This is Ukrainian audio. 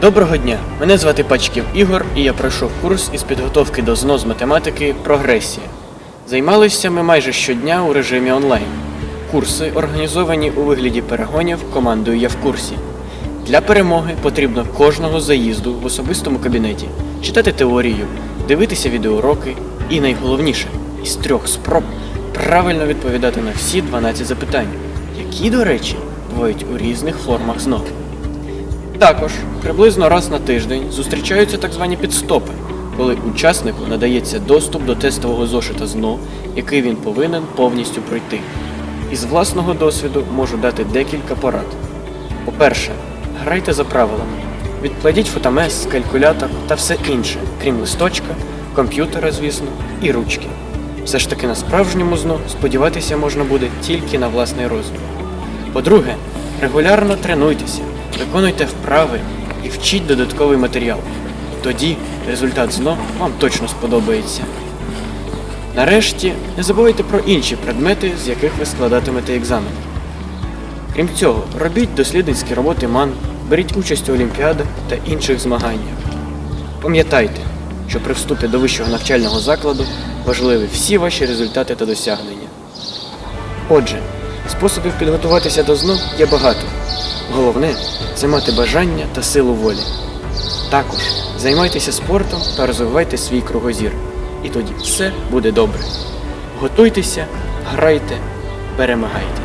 Доброго дня! Мене звати Пачків Ігор, і я пройшов курс із підготовки до ЗНО з математики Прогресія. Займалися ми майже щодня у режимі онлайн. Курси організовані у вигляді перегонів командою Я в курсі. Для перемоги потрібно кожного заїзду в особистому кабінеті читати теорію, дивитися відеоуроки і найголовніше із трьох спроб правильно відповідати на всі 12 запитань, які, до речі, бувають у різних формах ЗНО. Також приблизно раз на тиждень зустрічаються так звані підстопи, коли учаснику надається доступ до тестового зошита ЗНО, який він повинен повністю пройти. Із власного досвіду можу дати декілька порад. По-перше, грайте за правилами. Відкладіть фотомес, калькулятор та все інше, крім листочка, комп'ютера, звісно, і ручки. Все ж таки на справжньому ЗНО сподіватися можна буде тільки на власний розум. По-друге, регулярно тренуйтеся, виконуйте вправи і вчіть додатковий матеріал. Тоді результат ЗНО вам точно сподобається. Нарешті, не забувайте про інші предмети, з яких ви складатимете екзамен. Крім цього, робіть дослідницькі роботи МАН, беріть участь у олімпіадах та інших змаганнях. Пам'ятайте, що при вступі до вищого навчального закладу важливі всі ваші результати та досягнення. Отже, способів підготуватися до ЗНО є багато. Головне це мати бажання та силу волі. Також займайтеся спортом та розвивайте свій кругозір. І тоді все буде добре. Готуйтеся, грайте, перемагайте.